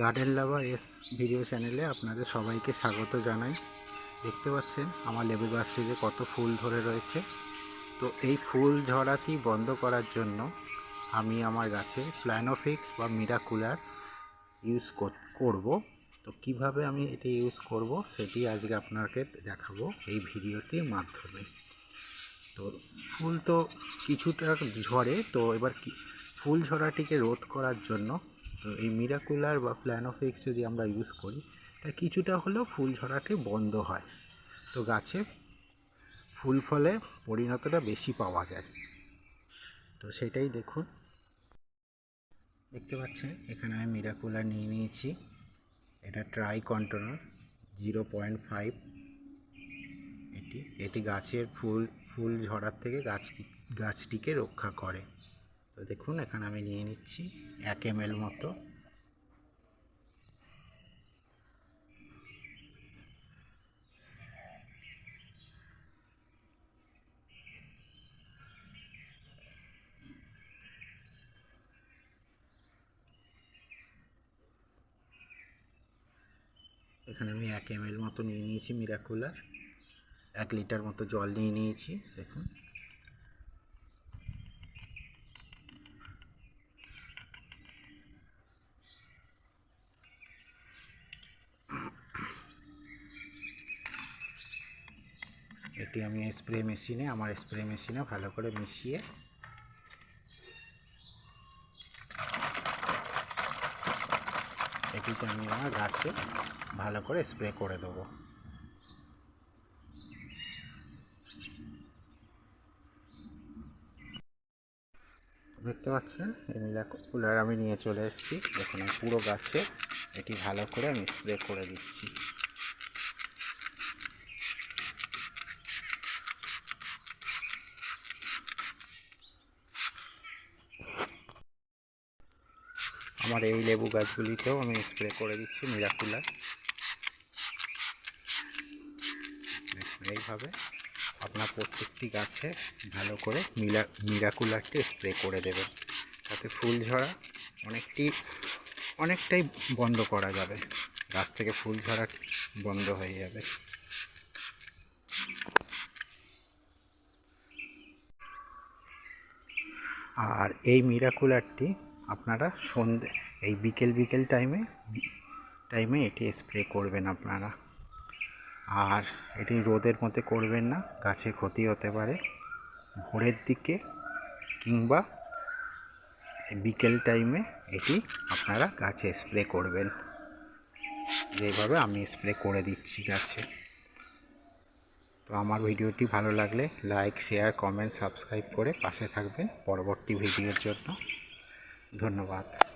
Garden লাভার S video চ্যানেলে আপনাদের সবাইকে স্বাগত জানাই। দেখতে পাচ্ছেন আমার লেবু গাছটিতে কত ফুল ধরে রয়েছে। তো এই ফুল ঝরাটি বন্ধ করার জন্য আমি আমার গাছে প্ল্যানোফিক্স বা মিরাকুলার ইউজ করব। তো কীভাবে আমি এটি ইউজ করব সেটি আজকে আপনাকে দেখাবো এই ভিডিওটির মাধ্যমে। তো ফুল তো কিছুটা ঝরে, তো এবার কি ফুল ঝরাটিকে রোধ করার জন্য তো এই মিরাকুলার বা প্ল্যানোফিক্স যদি আমরা ইউজ করি তা কিছুটা হলেও ফুল ঝরাটি বন্ধ হয়। তো গাছে ফুল ফলে পরিণতটা বেশি পাওয়া যায়। তো সেটাই দেখুন। দেখতে পাচ্ছেন, এখানে আমি মিরাকুলার নিয়ে নিয়েছি। এটা try controller zero point five এটি এটি গাছের ফুল ফুল ঝরার থেকে গাছ, গাছটিকে রক্ষা করে। তো দেখুন, এখানে আমি নিয়ে নিচ্ছি এক এম মতো। এখানে আমি এক এম মতো নিয়ে নিয়েছি মিরাকুলার। এক লিটার মতো জল নিয়ে নিয়েছি, দেখুন। এটি আমি স্প্রে মেশিনে আমার স্প্রে মেশিনে ভালো করে মিশিয়ে এটিকে আমি আমার গাছে ভালো করে স্প্রে করে দেবো। দেখতে পাচ্ছেন, এই মিলা কুলার আমি নিয়ে চলে এসেছি। দেখুন পুরো গাছে এটি ভালো করে আমি স্প্রে করে দিচ্ছি। আমার এই লেবু গাছগুলিতেও আমি স্প্রে করে দিচ্ছি মিরাকুলার এইভাবে আপনার প্রত্যেকটি গাছে ভালো করে মিলা মিরাকুলারটি স্প্রে করে দেবেন। তাতে ফুল ঝরা অনেকটি, অনেকটাই বন্ধ করা যাবে। গাছ থেকে ফুল ঝরা বন্ধ হয়ে যাবে। আর এই মিরাকুলারটি আপনারা সন্ধে, এই বিকেল বিকেল টাইমে টাইমে এটি স্প্রে করবেন আপনারা। আর এটি রোদের মধ্যে করবেন না, গাছে ক্ষতি হতে পারে। ভোরের দিকে কিংবা বিকেল টাইমে এটি আপনারা গাছে স্প্রে করবেন। যেভাবে আমি স্প্রে করে দিচ্ছি গাছে। তো আমার ভিডিওটি ভালো লাগলে লাইক শেয়ার কমেন্ট সাবস্ক্রাইব করে পাশে থাকবেন পরবর্তী ভিডিওর জন্য। ধন্যবাদ।